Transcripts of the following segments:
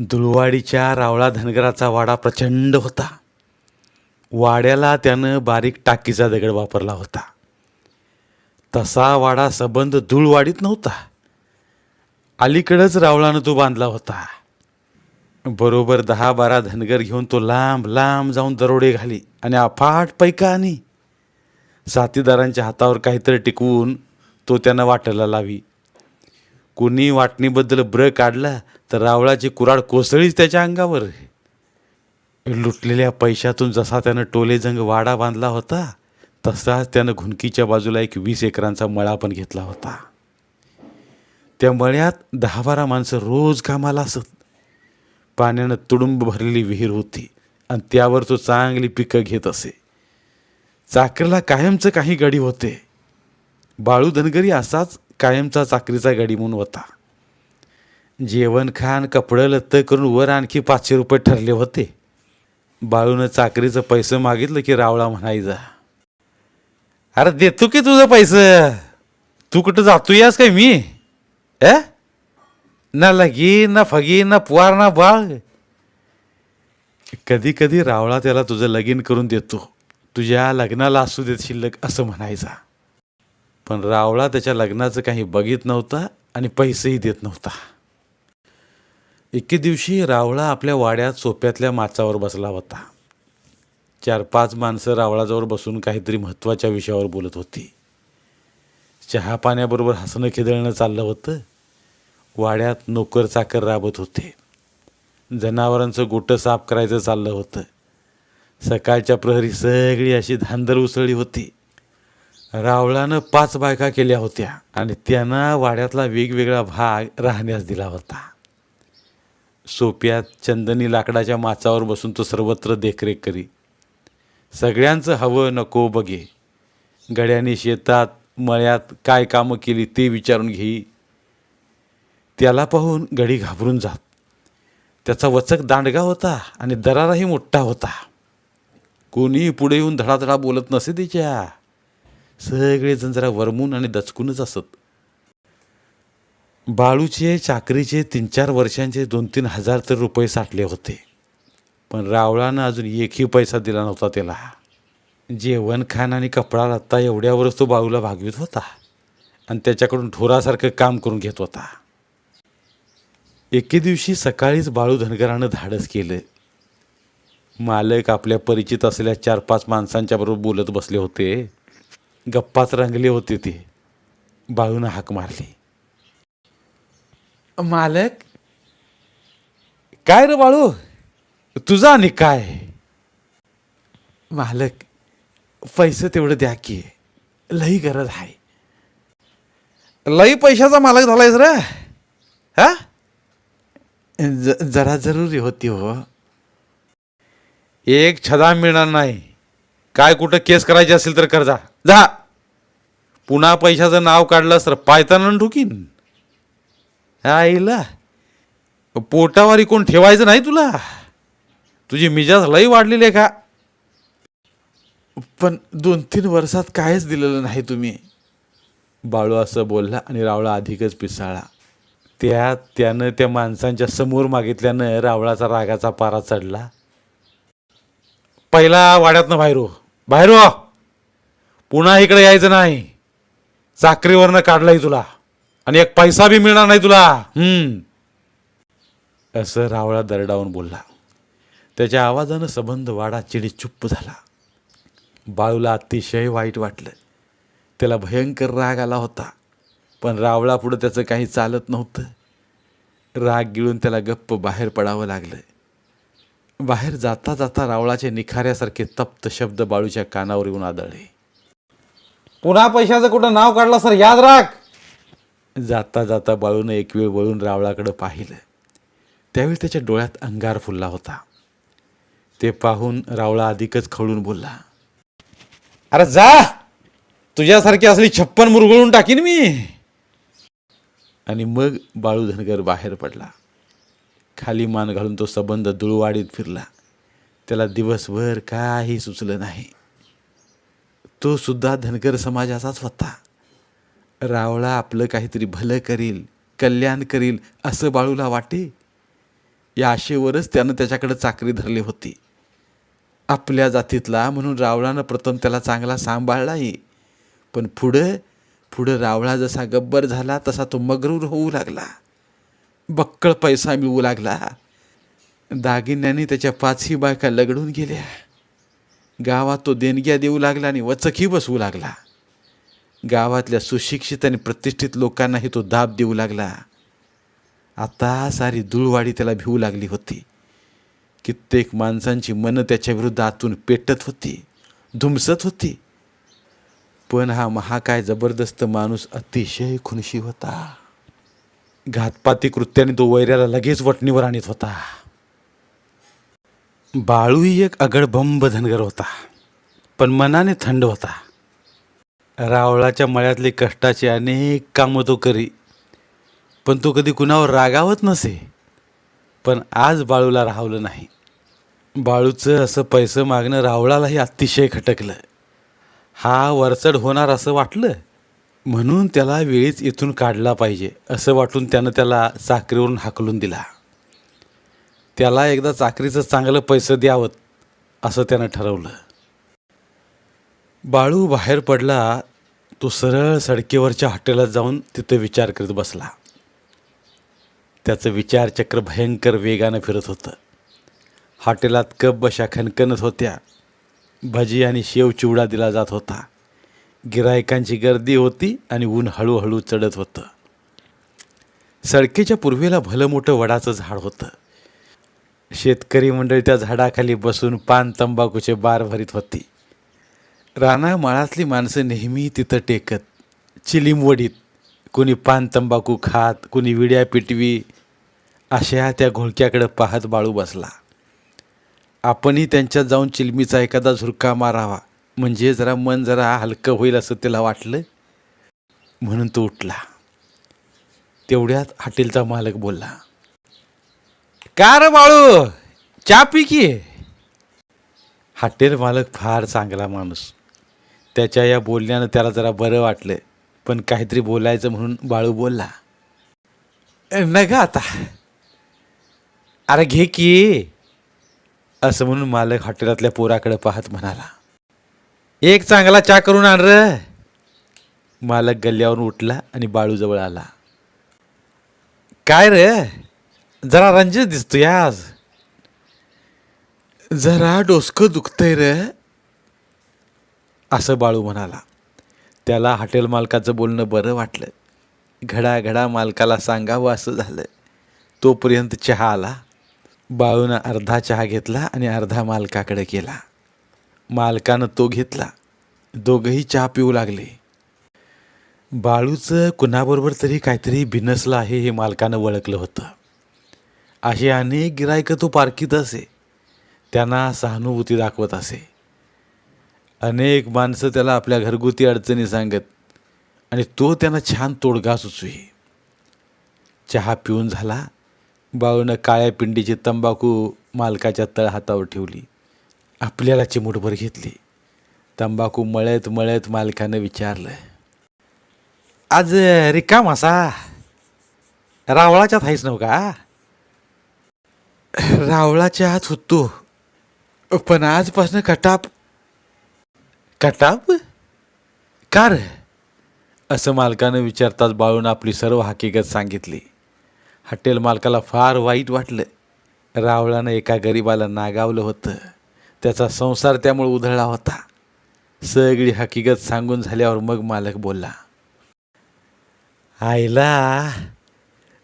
दुलवाडीच्या रावळा धनगराचा वाडा प्रचंड होता. वाड्याला त्यानं बारीक टाकीचा दगड वापरला होता. तसा वाडा सबंध धुळवाडीत नव्हता. अलीकडंच रावळानं तो बांधला होता. बरोबर दहा बारा धनगर घेऊन तो लांब लांब जाऊन दरोडे घाली आणि अफाट पैका आणि. साथीदारांच्या हातावर काहीतरी टिकवून तो त्यांना वाटायला लावी. कुणी वाटणीबद्दल ब्र काढला तर रावळाची कुराड कोसळीच त्याच्या अंगावर. लुटलेल्या पैशातून जसा त्यानं टोलेजंग वाडा बांधला होता तसाच त्यानं घुनकीच्या बाजूला एक वीस एकरांचा मळा पण घेतला होता. त्या मळ्यात दहा बारा माणसं रोज कामाला असत. पाण्यानं तुडुंब भरलेली विहीर होती आणि त्यावर तो चांगली पिकं घेत असे. चाकरीला कायमचं काही गडी होते. बाळू धनगरी असाच कायमचा चाकरीचा गडी म्हणून होता. जेवण खाण कपडं लत्त करून वर आणखी पाचशे रुपये ठरले होते. बाळूनं चाकरीचं पैसे मागितलं की रावळा म्हणायचा अरे देतो की तुझं पैसं? तू कुठं जातो यास काय मी? ए? ना लगी ना फगी ना पुवार ना बाळ. कधी कधी रावळा त्याला तुझं लगीन करून देतो. तुझ्या लग्नाला असू देत शिल्लक असं म्हणायचा. पण रावळा त्याच्या लग्नाचं काही बघित नव्हता आणि पैसेही देत नव्हता. एके दिवशी रावळा आपल्या वाड्यात सोप्यातल्या माचावर बसला होता. चार पाच माणसं रावळाजवळ बसून काहीतरी महत्त्वाच्या विषयावर बोलत होती. चहा पाण्याबरोबर हसणं खिदळणं चाललं होतं. वाड्यात नोकर चाकर राबत होते. जनावरांचं गोटं साफ करायचं चाललं होतं. सकाळच्या प्रहरी सगळी अशी धांदर उसळली होती. रावळानं पाच बायका केल्या होत्या आणि त्यांना वाड्यातला वेगवेगळा भाग राहण्यास दिला होता. सोप्यात चंदनी लाकडाच्या माचावर बसून तो सर्वत्र देखरेख करी. सगळ्यांचं हवं नको बघे. गड्याने शेतात मळ्यात काय कामं केली ते विचारून घेई त्याला पाहून गडी घाबरून जात. त्याचा वचक दांडगा होता आणि दराराही मोठा होता. कोणी पुढे येऊन धडाधडा बोलत नसे तिच्या. सगळेजण जरा वरमून आणि दचकूनच असत. बाळूचे चाकरीचे तीन चार वर्षांचे दोन तीन हजार तर रुपये साठले होते. पण रावळानं अजून एकही पैसा दिला नव्हता त्याला. जेवण खाण आणि कपडा लत्ता एवढ्यावरच तो बाळूला भागवित होता. आणि त्याच्याकडून ढोरासारखं काम करून घेत होता. एके दिवशी सकाळीच बाळू धनगरानं धाडस केलं. मालक आपल्या परिचित असलेल्या चार पाच माणसांच्या बरोबर बोलत बसले होते. गप्पात रंगले होते ते. बाळूनं हाक मारली. मालक? काय रे बाळू? तुझा आणि काय? मालक पैसे तेवढं द्या की लई गरज आहे. लई पैशाचा मालक झालायस रे? हा? ज जरा जरुरी होती हो. एक छदा मिळणार नाही. काय कुठं केस करायची असेल तर कर जा. जा. पुन्हा पैशाचं नाव काढलंस तर पायताना ठुकीन. आईला. पोटावारी कोण ठेवायचं नाही तुला? तुझी मिजाज लई वाढलेली आहे का? पण दोन तीन वर्षात कायच दिलेलं नाही तुम्ही. बाळू असं बोलला आणि रावळा अधिकच पिसाळला. त्यात त्यानं त्या माणसांच्या समोर मागितल्यानं रावळाचा रागाचा पारा चढला. पहिला वाड्यातनं बाहेर हो. बाहेर हो. पुन्हा इकडे यायचं नाही. चाकरीवरनं काढलंय तुला. आणि एक पैसा बी मिळणार नाही तुला. हम्म. असं रावळा दरडावून बोलला. त्याच्या आवाजानं संबंध वाडा चिडी चुप्प झाला. बाळूला अतिशय वाईट वाटलं. त्याला भयंकर राग आला होता. पण रावळा पुढं त्याचं काही चालत नव्हतं. राग गिळून त्याला गप्प बाहेर पडावं लागलं. बाहेर जाता जाता रावळाचे निखाऱ्यासारखे तप्त शब्द बाळूच्या कानावर येऊन आदळले. पुन्हा पैशाचं कुठं नाव काढलं सर? याद राख. जाता जाता बाळूनं एक वेळ वळून रावळाकडं पाहिलं. त्यावेळी त्याच्या डोळ्यात अंगार फुलला होता. ते पाहून रावळा अधिकच खळून बोलला अरे जा! तुझ्यासारखी असली छप्पन मुरगळून टाकीन मी. आणि मग बाळू धनगर बाहेर पडला. खाली मान घालून तो सबंध दुळवाडीत फिरला. त्याला दिवसभर काही सुचलं नाही. तो सुद्धा धनगर समाजाचाच होता. रावळा आपलं काहीतरी भलं करील कल्याण करील असं बाळूला वाटे. या आशेवरच त्यानं त्याच्याकडे चाकरी धरली होती. आपल्या जातीतला म्हणून रावळानं प्रथम त्याला चांगला सांभाळलाही. पण पुढं पुढं रावळा जसा गब्बर झाला तसा तो मगरूर होऊ लागला. बक्कळ पैसा मिळू लागला. दागिन्यांनी त्याच्या पाचही बायका लगडून गेल्या. गावात तो देणग्या देऊ लागला आणि वचकी बसवू लागला. गावातल्या सुशिक्षित आणि प्रतिष्ठित लोकांनाही तो दाब देऊ लागला. आता सारी धुळवाडी त्याला भिवू लागली होती. कित्येक माणसांची मनं त्याच्या विरुद्ध आतून पेटत होती धुमसत होती. पण हा महाकाय जबरदस्त माणूस अतिशय खुनशी होता. घातपाती कृत्याने तो वैऱ्याला लगेच वटणीवर आणत होता. बाळूही एक अगडबंब धनगर होता पण मनाने थंड होता. रावळाच्या मळ्यातले कष्टाचे अनेक कामं तो करी पण तो कधी कुणावर रागावत नसे. पण आज बाळूला राहवलं नाही. बाळूचं असं पैसं मागणं रावळालाही अतिशय खटकलं. हा वरचढ होणार असं वाटलं. म्हणून त्याला वेळीच इथून काढला पाहिजे असं वाटून त्यानं त्याला चाकरीवरून हाकलून दिला. त्याला एकदा चाकरीचं चांगलं पैसं द्यावं असं त्यानं ठरवलं. बाळू बाहेर पडला तो सरळ सडकेवरच्या हॉटेलात जाऊन तिथं विचार करत बसला. त्याचं विचारचक्र भयंकर वेगानं फिरत होतं. हॉटेलात कप बशा खणखणत होत्या. भजी आणि शेव चिवडा दिला जात होता. गिरायकांची गर्दी होती आणि ऊन हळूहळू चढत होतं. सडकेच्या पूर्वेला भलं मोठं वडाचं झाड होतं. शेतकरी मंडळी त्या झाडाखाली बसून पान तंबाखूचे बार भरीत होती. रानामाळातली माणसं नेहमी तिथं टेकत. चिलिमवडीत कोणी पान तंबाखू खात कोणी विड्या पिटवी अशा त्या घोळक्याकडे पाहत बाळू बसला. आपणही त्यांच्यात जाऊन चिलमीचा एखादा झुरका मारावा म्हणजे जरा मन जरा हलकं होईल असं त्याला वाटलं? म्हणून तो उठला. तेवढ्यात हॉटेलचा मालक बोलला का रे बाळू चा पी की? हॉटेल मालक फार चांगला माणूस. त्याच्या या बोलण्यानं त्याला जरा बरं वाटलं पण काहीतरी बोलायचं म्हणून बाळू बोलला नग आता. अरे घे की. असं म्हणून मालक हॉटेलातल्या पोराकडे पाहत म्हणाला एक चांगला चा करून आण र. मालक गल्ल्यावरून उठला आणि बाळूजवळ आला काय रे? जरा रंजित दिसतोय आज. जरा डोसकं दुखतंय रे. असं बाळू म्हणाला. त्याला हॉटेल मालकाचं बोलणं बरं वाटलं. घडाघडा मालकाला सांगावं असं झालं. तोपर्यंत चहा आला. बाळूनं अर्धा चहा घेतला आणि अर्धा मालकाकडे केला मालकानं तो घेतला. दोघंही चहा पिऊ लागले. बाळूचं कुणाबरोबर तरी काहीतरी बिनसलं आहे हे मालकानं ओळखलं होतं. असे अनेक गिरायकं तो पारखीत असे. त्यांना सहानुभूती दाखवत असे. अनेक माणसं त्याला आपल्या घरगुती अडचणी सांगत आणि तो त्यांना छान तोडगा सुचवी. चहा पिऊन झाला बाळूनं काळ्या पिंडीची तंबाखू मालकाच्या तळ हातावर ठेवली आपल्याला चिमूटभर घेतली. तंबाखू मळत मळत मालकानं विचारलं आज रिकाम असा? रावळाच्यात आहेस नव का? रावळाच्या आत होतो पण आजपासून कटाप कटाप का रे असं मालकानं विचारताच बाळून आपली सर्व हकीकत सांगितली. हॉटेल मालकाला फार वाईट वाटलं. रावळानं एका गरिबाला नागावलं होतं. त्याचा संसार त्यामुळे उधळला होता. सगळी हकीकत सांगून झाल्यावर मग मालक बोलला आईला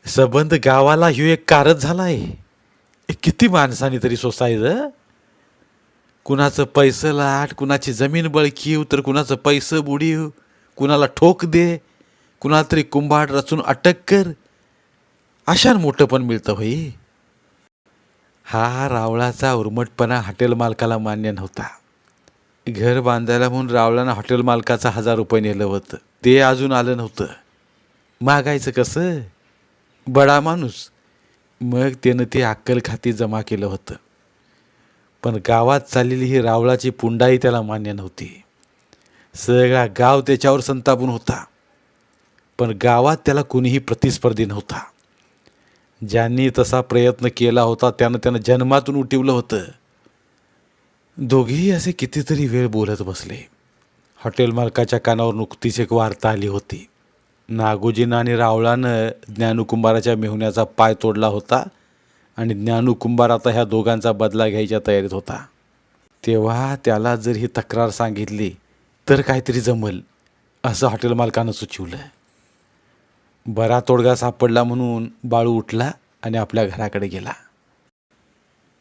सबंध गावाला ह्यो एक कारच झाला आहे किती माणसाने तरी सोसायचं? कुणाचं पैसं लाट कुणाची जमीन बळकीव तर कुणाचं पैसं बुडीव कुणाला ठोक दे कुणाला तरी कुंभाड रचून अटक कर. अशान मोठं पण मिळतं होई हा रावळाचा उर्मटपणा हॉटेल मालकाला मान्य नव्हता. घर बांधायला म्हणून रावळानं हॉटेल मालकाचं हजार रुपये नेलं होतं. ते अजून आलं नव्हतं. मागायचं कसं? बडा माणूस. मग त्यानं ते अक्कल खाती जमा केलं होतं. पण गावात चाललेली ही रावळाची पुंडाई त्याला मान्य नव्हती. सगळा गाव त्याच्यावर संतापून होता. पण गावात त्याला कुणीही प्रतिस्पर्धी नव्हता. ज्यांनी तसा प्रयत्न केला होता त्यानं त्यानं जन्मातून उठवलं होतं. दोघेही असे कितीतरी वेळ बोलत बसले. हॉटेल मालकाच्या कानावर नुकतीच एक वार्ता आली होती. नागोजीनं आणि रावळानं ज्ञानकुंभाराच्या मेहुण्याचा पाय तोडला होता. आणि ज्ञानकुंभार आता ह्या दोघांचा बदला घ्यायच्या तयारीत होता. तेव्हा त्याला जर ही तक्रार सांगितली तर काहीतरी जमल असं हॉटेल मालकानं सुचवलं. बरा तोडगा सापडला म्हणून बाळू उठला आणि आपल्या घराकडे गेला.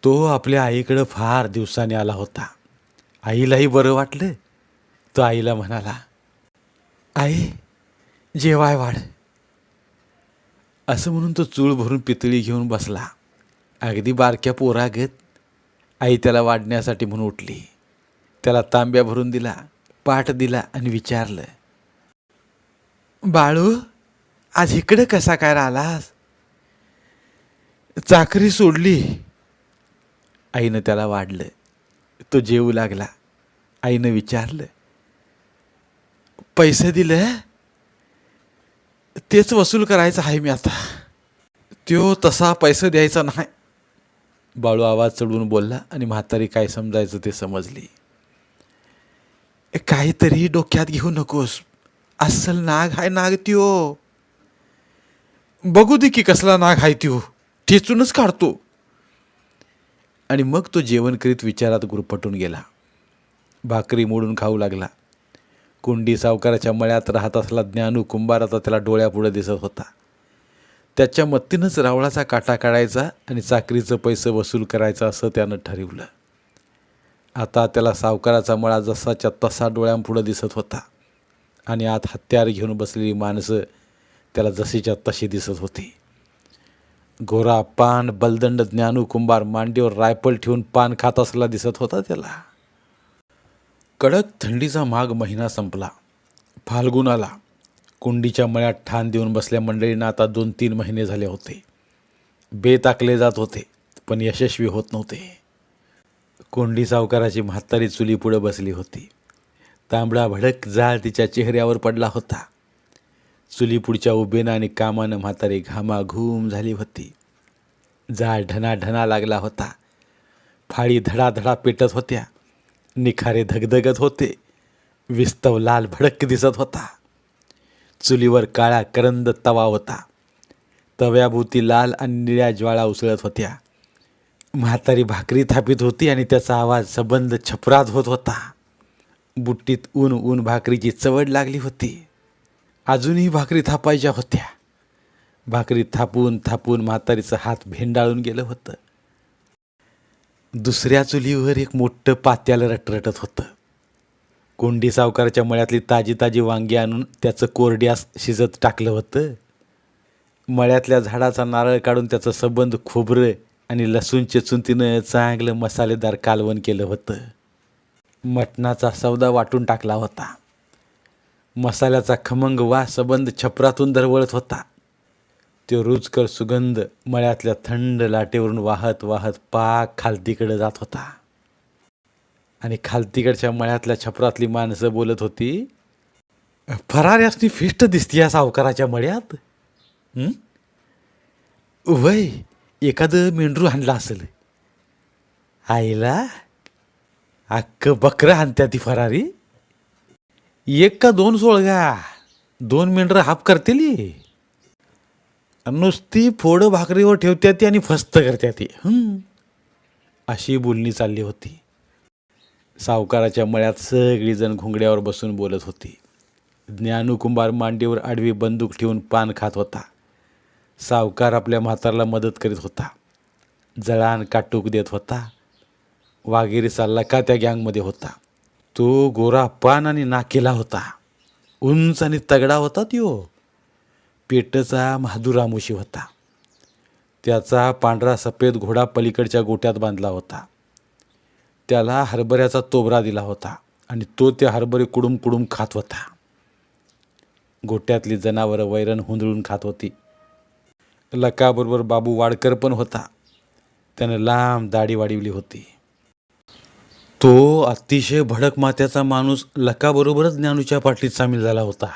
तो आपल्या आईकडं फार दिवसाने आला होता. आईलाही बरं वाटलं. तो आईला म्हणाला आई जेवाय वाढ. असं म्हणून तो चूळ भरून पितळी घेऊन बसला. अगदी बारक्या पोरागत आई त्याला वाढण्यासाठी म्हणून उठली. त्याला तांब्या भरून दिला पाठ दिला आणि विचारलं बाळू आज इकडं कसा काय राहिलास? चाकरी सोडली. आईनं त्याला वाढलं. तो जेवू लागला. आईनं विचारलं पैसे दिले? तेच वसूल करायचं आहे मी आता. त्यो तसा पैसे द्यायचा नाही. बाळू आवाज चढवून बोलला आणि म्हातारी काय समजायचं ते समजली. काहीतरी डोक्यात घेऊ नकोस. अस्सल नाग हाय नाग त्यो. बघू दे की कसला नाग हाय त्यो. ठेचूनच काढतो. आणि मग तो जेवण करीत विचारात गुरफटून गेला. भाकरी मोडून खाऊ लागला. कुंडी सावकाराच्या मळ्यात राहत असला ज्ञानू कुंभाराचा त्याला डोळ्यापुढे दिसत होता. त्याच्या मत्तीनंच रावळाचा काटा काढायचा आणि चाकरीचं पैसे वसूल करायचं असं त्यानं ठरवलं. आता त्याला सावकाराचा मळा जसाच्या तसा डोळ्यांपुढं दिसत होता आणि आत हत्यार घेऊन बसलेली माणसं त्याला जशीच्या तशी दिसत होती. गोरा पान बलदंड ज्ञानू कुंभार मांडीवर रायफल ठेवून पान खात असला दिसत होता त्याला. कडक थंडीचा माघ महिना संपला. फाल्गुन आला. कुंडीच्या मळ्यात ठाण देऊन बसल्या मंडळींना आता दोन तीन महिने झाले होते. बेताकले जात होते पण यशस्वी होत नव्हते. कोंडी सावकाराची म्हातारी चुलीपुढं बसली होती. तांबडा भडक जाळ तिच्या चेहऱ्यावर पडला होता. चुलीपुढच्या उभेनं आणि कामानं म्हातारी घामाघूम झाली होती. जाळ ढणाढणा लागला होता. फाळी धडाधडा पेटत होत्या. निखारे धगधगत होते. विस्तव लाल भडक दिसत होता. चुलीवर काळा करंद तवा होता. तव्याभोवती लाल आणि निळ्या ज्वाळा उसळत होत्या. म्हातारी भाकरी थापित होती आणि त्याचा आवाज सबंध छपरात होत होता. बुट्टीत ऊन ऊन भाकरीची चवड लागली होती. अजूनही भाकरी थापायच्या होत्या. भाकरी थापून थापून म्हातारीचं हात भेंडाळून गेलं होतं. दुसऱ्या चुलीवर एक मोठं पात्याला रटरटत होतं. कोंडी सावकाराच्या मळ्यातली ताजी ताजी वांगी आणून त्याचं कोरड्यास शिजत टाकलं होतं. मळ्यातल्या झाडाचा नारळ काढून त्याचं सबंध खोबरं आणि लसूण चेचून तिनं चांगलं मसालेदार कालवण केलं होतं. मटणाचा सौदा वाटून टाकला होता. मसाल्याचा खमंग वा सबंध छपरातून दरवळत होता. तो रुचकर सुगंध मळ्यातल्या थंड लाटेवरून वाहत वाहत पाक खालतीकडे जात होता. आणि खालतीकडच्या मळ्यातल्या छपरातली माणसं बोलत होती फराऱ्यासनी फिष्ट दिसती या सावकाराच्या मळ्यात? वय एखादं मेंढरू आणलं असेल. आईला अख्खं बकरं आणत्या ती फरारी? एक का दोन सोळगा? दोन मेंढरं हाप करतेली? नुसती फोडं भाकरीवर ठेवत्या ती आणि फस्त करत्या ती. अशी बोलणी चालली होती. सावकाराच्या मळ्यात सगळीजण घुंगड्यावर बसून बोलत होती. ज्ञानुकुंभार मांडीवर आडवी बंदूक ठेवून पान खात होता. सावकार आपल्या म्हातारला मदत करीत होता. जळान काटूक देत होता. वाघेरी चालला का त्या गँगमध्ये होता. तो गोरा पान आणि नाकेला होता. उंच आणि तगडा होता त्यो. पेटचा महादुरामुशी होता. त्याचा पांढरा सफेद घोडा पलीकडच्या गोट्यात बांधला होता. त्याला हरभऱ्याचा तोबरा दिला होता आणि तो ते हरभरे कुडूम कुडूम खात होता. गोट्यातली जनावरं वैरण हुंदळून खात होती. लकाबरोबर बाबू वाडकर पण होता. त्यानं लांब दाढी वाढवली होती. तो अतिशय भडक मात्याचा माणूस लकाबरोबरच ज्ञानूच्या पाठीत सामील झाला होता.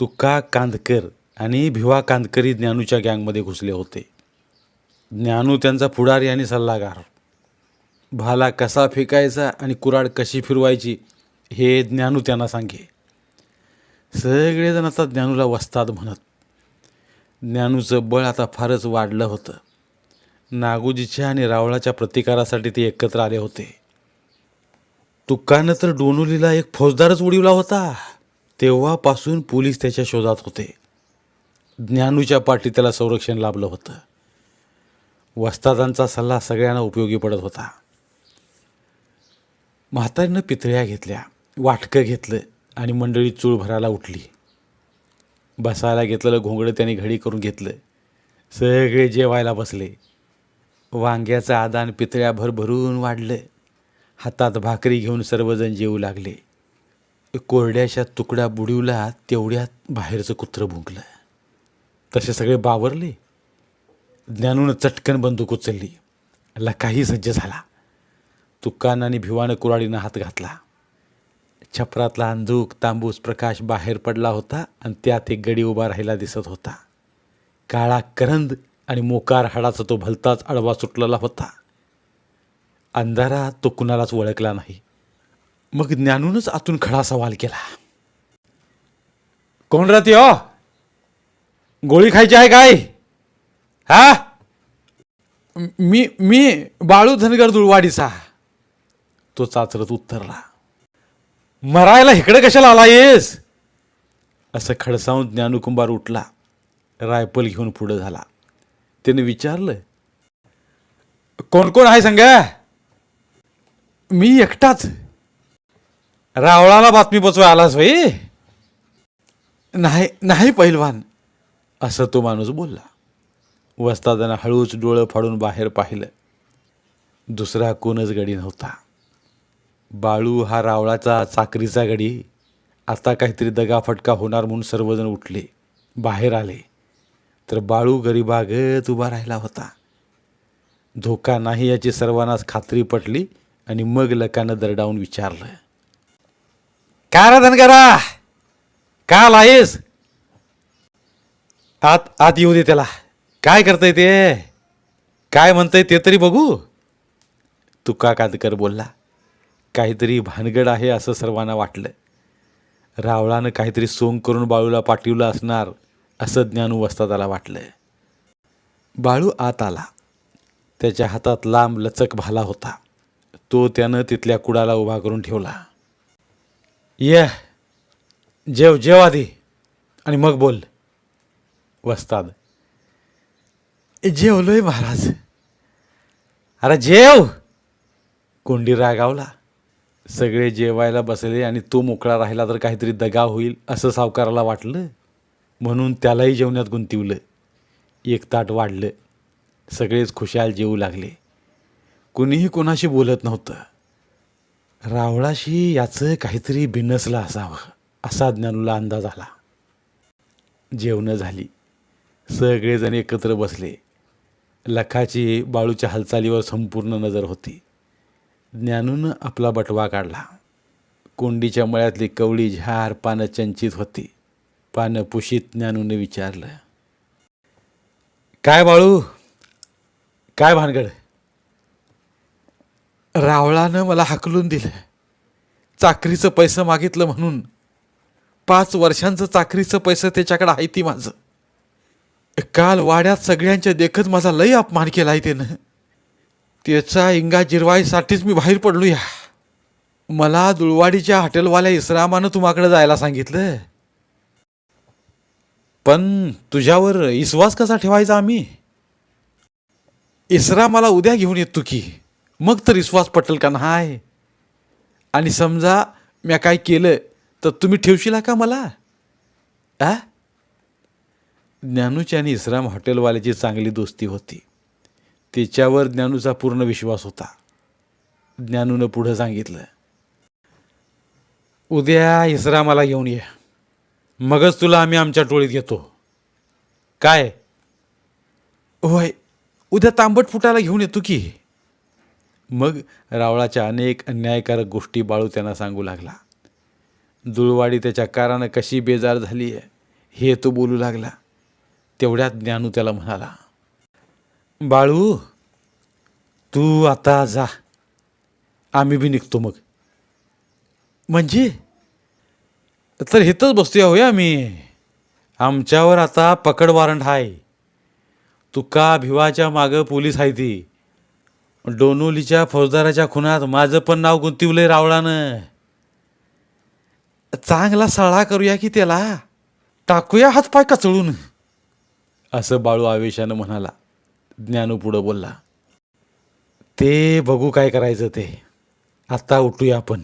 तुका कांदकर आणि भिवा कांदकरी ज्ञानूच्या गँगमध्ये घुसले होते. ज्ञानू त्यांचा पुढारी आणि सल्लागार. भाला कसा फेकायचा आणि कुराड कशी फिरवायची हे ज्ञानू त्यांना सांगे. सगळेजण आता ज्ञानूला वसतात म्हणत. ज्ञानूचं बळ आता फारच वाढलं होतं. नागोजीच्या आणि रावळाच्या प्रतिकारासाठी ते एकत्र आले होते. तुकानं तर डोनुलीला एक फौजदारच उडीवला होता. तेव्हापासून पोलीस त्याच्या शोधात होते. ज्ञानूच्या पाठी त्याला संरक्षण लाभलं होतं. वस्तादांचा सल्ला सगळ्यांना उपयोगी पडत होता. म्हातारीनं पितळ्या घेतल्या वाटकं घेतलं आणि मंडळी चूळ भरायला उठली. बसायला घेतलेलं घोंगडं त्यांनी घडी करून घेतलं. सगळे जेवायला बसले. वांग्याचं आदान पितळ्या भरभरून वाढलं. हातात भाकरी घेऊन सर्वजण जेवू लागले. कोरड्याशा तुकड्या बुडीवला तेवढ्यात बाहेरचं कुत्रं भुंकलं. तसे सगळे बावरले. ज्ञानून चटकन बंदूक उचलली. लकाही सज्ज झाला. तुकान आणि भिवानं कुराडीनं हात घातला. छपरातला अंधूक तांबूस प्रकाश बाहेर पडला होता आणि त्यात एक गडी उभा राहिला दिसत होता. काळा करंद आणि मोकार हाडाचा तो भलताच आडवा सुटलेला होता. अंधारा तो कुणालाच ओळखला नाही. मग ज्ञानूनच आतून खडा सवाल केला. कोण राहते हो गोळी खायची आहे काय? हा? मी मी बाळू धनगर दुळवाडीचा तो चाचरत उत्तरला मरायला इकडे कशाला आला येस असं खडसावून ज्ञानुकुंभार उठला. रायफल घेऊन पुढं झाला. त्याने विचारलं कोण कोण आहे सांगा? मी एकटाच. रावळाला बातमी पोचवाय आलास भाई नाही नाही पहिलवान असं तो माणूस बोलला. वस्तादानं हळूच डोळं फाडून बाहेर पाहिलं. दुसरा कोणच गडी नव्हता. बाळू हा रावळाचा चाकरीचा गडी. आता काहीतरी दगाफटका होणार म्हणून सर्वजण उठले बाहेर आले. तर बाळू गरीबागत उभा राहिला होता. धोका नाही याची सर्वांनाच खात्री पटली आणि मग लकानं दरडावून विचारलं. काय रा धनगरा? का आहेस? आत आत येऊ दे त्याला. काय करतंय ते? काय म्हणतंय ते तरी बघू. तुका कादकर बोलला काहीतरी भानगड आहे असं सर्वांना वाटलं रावळानं काहीतरी सोंग करून बाळूला पाठवलं असणार असं ज्ञान वस्तादाला वाटलं बाळू आत आला. त्याच्या हातात लांब लचक भाला होता. तो त्यानं तिथल्या कुडाला उभा करून ठेवला. ये जेव जेव आधी आणि मग बोल. वस्ताद जेवलोय महाराज. अरे जेव. कोंडी रागावला. सगळे जेवायला बसले आणि तो मोकळा राहिला तर काहीतरी दगा होईल असं सावकाराला वाटलं. म्हणून त्यालाही जेवण्यात गुंतवलं. एक ताट वाढलं. सगळेच खुशाल जेवू लागले. कुणीही कोणाशी बोलत नव्हतं. रावळाशी याचं काहीतरी बिनसलं असावं असा ज्ञानूला अंदाज आला. जेवणं झाली. सगळेजण एकत्र बसले. लखाची बाळूच्या हालचालीवर संपूर्ण नजर होती. ज्ञानूनं आपला बटवा काढला. कोंडीच्या मळ्यातली कवळी झार पानं चंचित होती. पानं पुशीत ज्ञानूने विचारलं काय बाळू? काय भानगड? रावळानं मला हाकलून दिलं चाकरीचं पैसं मागितलं म्हणून. पाच वर्षांचं चाकरीचं पैसं त्याच्याकडं आहे ती माझं. काल वाड्यात सगळ्यांच्या देखत माझा लय अपमान केला आहे त्यानं. त्याचा इंगा जिरवाईसाठीच मी बाहेर पडलो या. मला दुळवाडीच्या हॉटेलवाल्या इस्रामानं तुम्हाकडे जायला सांगितलं. पण तुझ्यावर विश्वास कसा ठेवायचा आम्ही? इसरामाला उद्या घेऊन येतो की. मग तर विश्वास पटेल का नाही? आणि समजा म्या काय केलं तर तुम्ही ठेवशील का मला? आ? ज्ञानूची आणि इस्राम हॉटेलवाल्याची चांगली दोस्ती होती. तिच्यावर ज्ञानूचा पूर्ण विश्वास होता. ज्ञानूनं पुढं सांगितलं उद्या इस्रामाला घेऊन ये. मगच तुला आम्ही आमच्या टोळीत घेतो. काय? होय उद्या तांबट फुटायला घेऊन येतो की. मग रावळाच्या अनेक अन्यायकारक गोष्टी बाळू त्यांना सांगू लागला. जुळवाडी त्याच्या कारानं कशी बेजार झाली आहे हे तो बोलू लागला. तेवढ्यात ज्ञानू त्याला म्हणाला बाळू तू आता जा. आम्ही बी निघतो मग. म्हणजे? तर इथंच बसतोय होय आम्ही. आमच्यावर आता पकड वॉरंट आहे तुका भिवाच्या मागं पोलीस आहे ती. डोनोलीच्या फौजदाराच्या खुनात माझं पण नाव गुंतिवलंय रावळानं. चांगला सळा करूया की त्याला? टाकूया हातपाय कचळून. असं बाळू आवेशानं म्हणाला. ज्ञानू पुढं बोलला ते बघू काय करायचं ते. आत्ता उठूया आपण.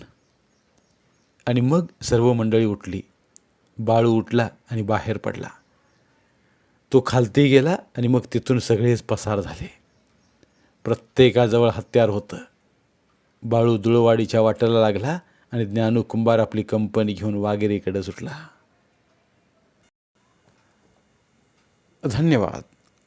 आणि मग सर्व मंडळी उठली. बाळू उठला आणि बाहेर पडला. तो खालती गेला आणि मग तिथून सगळेच पसार झाले. प्रत्येकाजवळ हत्यार होतं. बाळू दुळवाडीच्या वाटेला लागला आणि ज्ञानू कुंभार आपली कंपनी घेऊन वाघेरीकडे सुटला. धन्यवाद.